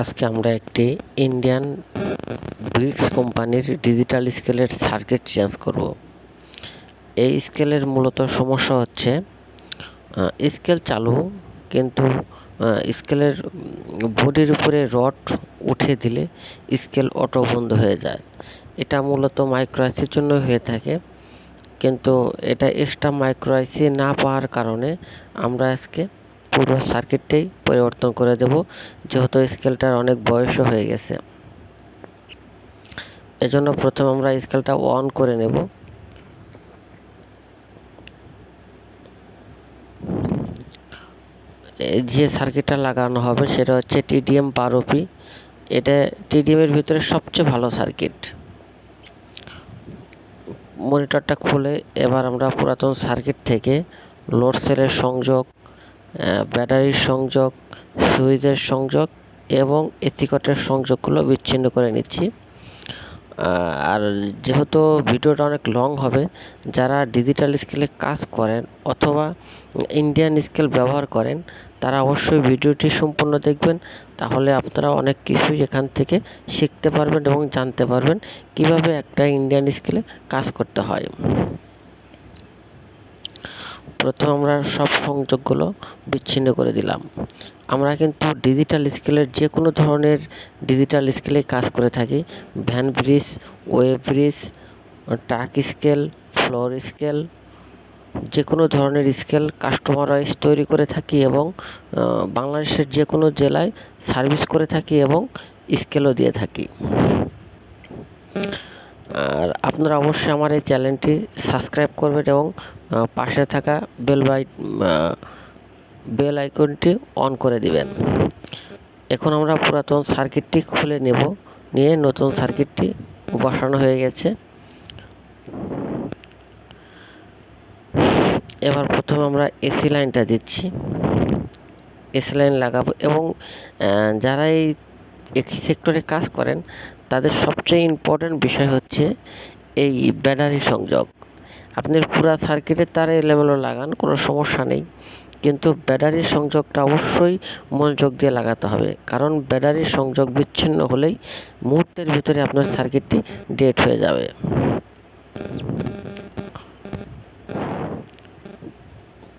আজকে আমরা একটি ইন্ডিয়ান ব্রিক্স কোম্পানির ডিজিটাল স্কেলের সার্কিট চেঞ্জ করব। এই স্কেলের মূলত সমস্যা হচ্ছে স্কেল চালু কিন্তু স্কেলের বডির উপরে রড উঠে দিলে স্কেল অটো বন্ধ হয়ে যায়। এটা মূলত মাইক্রো আইসির জন্য হয়ে থাকে। কিন্তু এটা এক্সট্রা মাইক্রো আইসি না পাওয়ার কারণে আমরা আজকে পুরো সার্কিটটাই পরিবর্তন করে দেব। যেহেতু স্কেলটার অনেক বয়সও হয়ে গেছে। এজন্য প্রথমে আমরা স্কেলটা অন করে নেব। যে সার্কিটটা লাগানো হবে সেটা হচ্ছে টিডিএম বারো পি এটা টিডিএমের ভিতরে সবচেয়ে ভালো সার্কিট মনিটরটা খুলে এবার আমরা পুরাতন সার্কিট থেকে লোড সেলের সংযোগ ব্যাটারির সংযোগ সুইচের সংযোগ এবং এসিকটের সংযোগগুলো বিচ্ছিন্ন করে নিচ্ছি। আর যেহেতু ভিডিওটা অনেক লং হবে, যারা ডিজিটাল স্কেলে কাজ করেন অথবা ইন্ডিয়ান স্কেল ব্যবহার করেন, তারা অবশ্যই ভিডিওটি সম্পূর্ণ দেখবেন। তাহলে আপনারা অনেক কিছুই এখান থেকে শিখতে পারবেন এবং জানতে পারবেন কীভাবে একটা ইন্ডিয়ান স্কেলে কাজ করতে হয়। প্রথমে আমরা সব সংযোগগুলো বিচ্ছিন্ন করে দিলাম। আমরা কিন্তু ডিজিটাল স্কেলের যে কোনো ধরনের ডিজিটাল স্কেলে কাজ করে থাকি। Van bridge weigh bridge truck scale floor scale যে কোনো ধরনের স্কেল কাস্টমারাইজ তৈরি করে থাকি এবং বাংলাদেশের যে কোনো জেলায় সার্ভিস করে থাকি এবং স্কেলও দিয়ে থাকি। আর আপনারা অবশ্যই আমার এই চ্যানেলটি সাবস্ক্রাইব করবেন এবং পাশে থাকা বেল বাই বেল আইকনটি অন করে দিবেন। এখন আমরা পুরাতন সার্কিটটি খুলে নেব, নিয়ে নতুন সার্কিটটি বসানো হয়ে গেছে। এবার প্রথমে আমরা এসি লাইনটা দিচ্ছি। এসি লাইন লাগাবো এবং যারা এই সেক্টরে কাজ করেন তাদের সবচেয়ে ইম্পর্ট্যান্ট বিষয় হচ্ছে এই ব্যাটারি সংযোগ। আপনি পুরা সার্কিটের তার এলোমেলো লাগান, কোনো সমস্যা নেই। কিন্তু ব্যাটারির সংযোগটা অবশ্যই মনোযোগ দিয়ে লাগাতে হবে। কারণ ব্যাটারির সংযোগ বিচ্ছিন্ন হলেই মুহূর্তের ভিতরে আপনার সার্কিটটি ডেট হয়ে যাবে।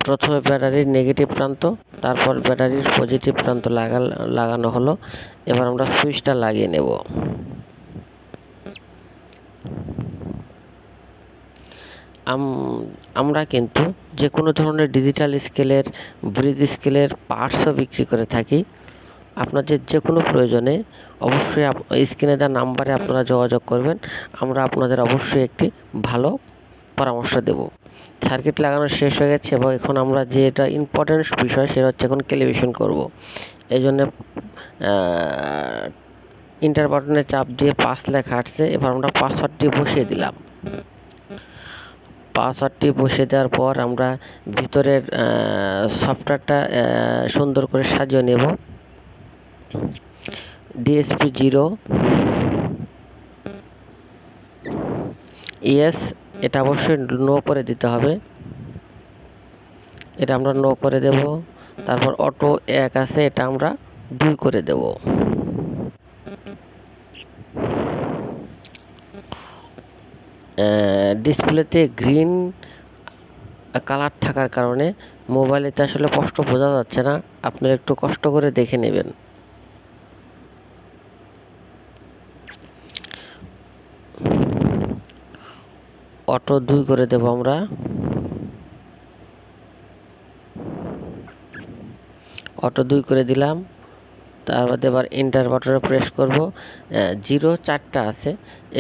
প্রথমে ব্যাটারির নেগেটিভ প্রান্ত, তারপর ব্যাটারির পজিটিভ প্রান্ত লাগা লাগানো হলো। এবার আমরা সুইচটা লাগিয়ে নেব। আমরা কিন্তু যে কোনো ধরনের ডিজিটাল স্কেলের ব্রিজ স্কেলের পার্টসও বিক্রি করে থাকি। আপনাদের যে কোনো প্রয়োজনে অবশ্যই স্ক্রিনে দেওয়া নাম্বারে আপনারা যোগাযোগ করবেন। আমরা আপনাদের অবশ্যই একটি ভালো পরামর্শ দেব। সার্কিট লাগানো শেষ হয়ে গেছে এবং এখন আমরা যেটা ইম্পর্টেন্ট বিষয় সেটা হচ্ছে এখন টেলিভিশন করব। এই জন্যে ইন্টার বাটনে চাপ দিয়ে পাস লেখা আসছে। এবার আমরা পাসওয়ার্ডটি বসিয়ে দিলাম। পাসওয়ার্ডটি বসিয়ে দেওয়ার পর আমরা ভিতরের সফটওয়্যারটা সুন্দর করে সাজিয়ে নেব। ডিএসপি জিরো ইয়েস এটা অবশ্যই নো করে দিতে হবে। এটা আমরা নো করে দেব। তারপর অটো এক আছে, এটা আমরা দুই করে দেব। ডিসপ্লেতে গ্রিন কালার থাকার কারণে মোবাইলেতে আসলে কষ্ট বোঝা যাচ্ছে না। আপনারা একটু কষ্ট করে দেখে নেবেন। অটো দুই করে দেব আমরা। অটো দুই করে দিলাম। তারপরে এবার এন্টার বাটনে প্রেস করব। জিরো চারটা আছে।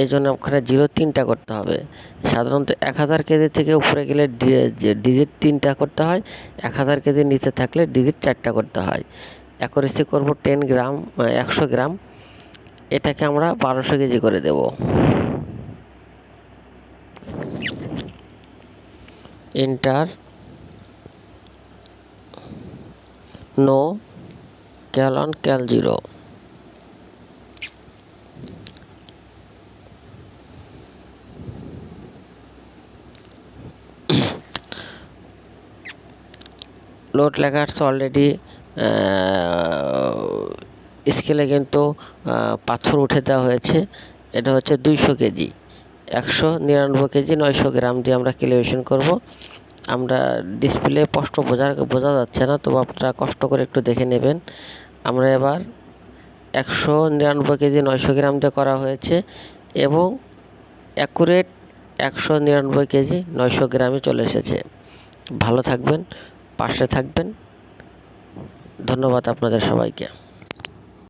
এই জন্য ওখানে জিরো তিনটা করতে হবে। সাধারণত এক হাজার কেজি থেকে উপরে গেলে ডিজিট তিনটা করতে হয়, এক হাজার কেজির নিচে থাকলে ডিজিট চারটা করতে হয়। অ্যাকুরেসি করব টেন গ্রাম একশো গ্রাম এটাকে আমরা বারোশো কেজি করে দেব। Enter no cal on cal zero. Load লেখা আসছে অলরেডি স্কেলে কিন্তু পাথর উঠে দেওয়া হয়েছে। এটা হচ্ছে দুইশো কেজি। একশো নিরানব্বই কেজি, নয়শো গ্রাম দিয়ে আমরা ক্যালিব্রেশন করব। আমরা ডিসপ্লে স্পষ্ট বোঝা বোঝা যাচ্ছে না তবু আপনারা কষ্ট করে একটু দেখে নেবেন। আমরা এবার একশো নিরানব্বই কেজি নয়শো গ্রাম দিয়ে করা হয়েছে এবং অ্যাকুরেট একশো নিরানব্বই কেজি নয়শো গ্রামে চলে এসেছে। ভালো থাকবেন, পাশে থাকবেন। ধন্যবাদ আপনাদের সবাইকে।